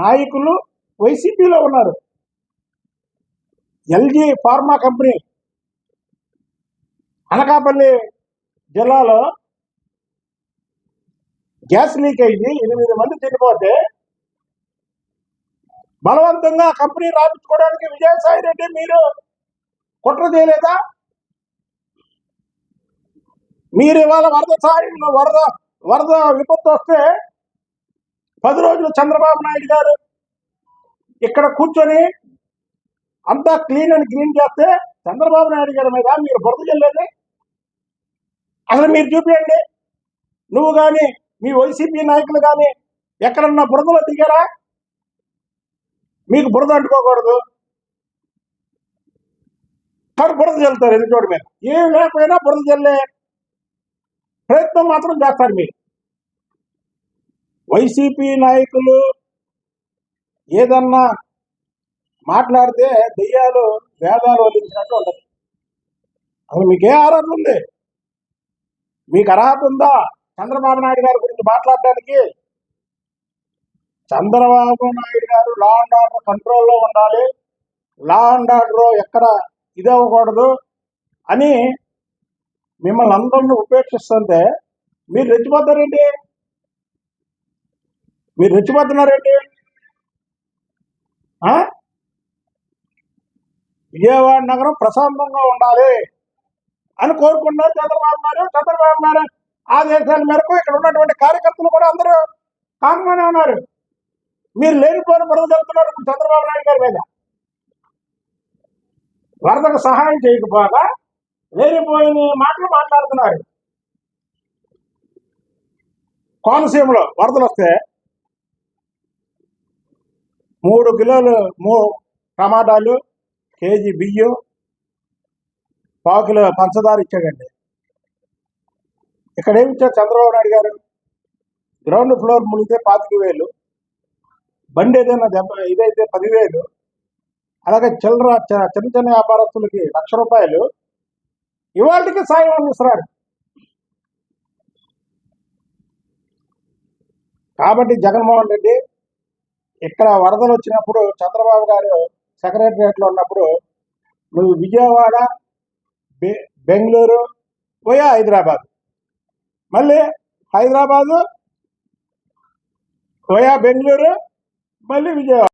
నాయకులు వైసీపీలో ఉన్నారు. ఎల్జీ ఫార్మా కంపెనీ అనకాపల్లి జిల్లాలో గ్యాస్ లీక్ అయ్యి ఎనిమిది మంది చనిపోతే బలవంతంగా కంపెనీ రాపించుకోవడానికి విజయసాయి రెడ్డి మీరు కుట్ర చేయలేదా? మీరు ఇవాళ వరద సాయంలో వరద వరద విపత్తు వస్తే పది రోజులు చంద్రబాబు నాయుడు గారు ఇక్కడ కూర్చొని అంతా క్లీన్ అండ్ క్లీన్ చేస్తే చంద్రబాబు నాయుడు గారి మీద మీరు బురద అసలు మీరు చూపించండి నువ్వు కానీ మీ వైసీపీ నాయకులు కానీ ఎక్కడన్నా బురదలో దిగారా? మీకు బురద అంటుకోకూడదు. కానీ బురద చల్లుతారు ఎన్ని మీద. ఏం లేకపోయినా బురద చల్లే ప్రయత్నం మాత్రం చేస్తారు మీరు. వైసీపీ నాయకులు ఏదన్నా మాట్లాడితే దెయ్యాలు వేదాలు వదిలించినట్టు ఉండదు అసలు మీకే ఆరాధన ఉంది. మీకు అర్హత ఉందా? చంద్రబాబు నాయుడు గారి గురించి మాట్లాడడానికి. చంద్రబాబు నాయుడు గారు లా అండ్ ఆర్డర్ కంట్రోల్లో ఉండాలి. లా అండ్ ఆర్డర్ ఎక్కడ ఇది అవ్వకూడదు అని మిమ్మల్ని అందరిని ఉపేక్షిస్తుంటే మీరు రెచ్చిపోతారేంటి? మీరు రెచ్చిపోతున్నారేంటి? ఆ? విజయవాడ నగరం ప్రశాంతంగా ఉండాలి అని కోరుకున్నారు చంద్రబాబు గారు. చంద్రబాబు గారు ఆదేశాల మేరకు ఇక్కడ ఉన్నటువంటి కార్యకర్తలు కూడా అందరూ కామ్గానే ఉన్నారు. మీరు లేనిపోయిన బురద జరుగుతున్నారు ఇప్పుడు చంద్రబాబు నాయుడు గారి మీద. వరదకు సహాయం చేయకపోగా లేనిపోయిన మాటలు మాట్లాడుతున్నారు. కోనసీమలో వరదలు వస్తే మూడు కిలోలు మూ టమాటాలు కేజీ బియ్యం పావు కిలో పంచదార ఇచ్చాడండి. ఇక్కడ ఏమి ఇచ్చారు చంద్రబాబు నాయుడు గారు? గ్రౌండ్ ఫ్లోర్ మునిగితే పాతిక వేలు బండి ఏదైనా దెబ్బ ఇదైతే పదివేలు అలాగే చిల్లర చిన్న చిన్న వ్యాపారస్తులకి లక్ష రూపాయలు ఇవాళకి సాయం అందిస్తున్నారు. కాబట్టి జగన్మోహన్ రెడ్డి ఇక్కడ వరదలు వచ్చినప్పుడు చంద్రబాబు గారు సెక్రటరియట్లో ఉన్నప్పుడు నువ్వు విజయవాడ బె- బెంగళూరు పోయా హైదరాబాద్. మళ్ళీ హైదరాబాదు పోయా బెంగళూరు మళ్ళీ విజయవాడ.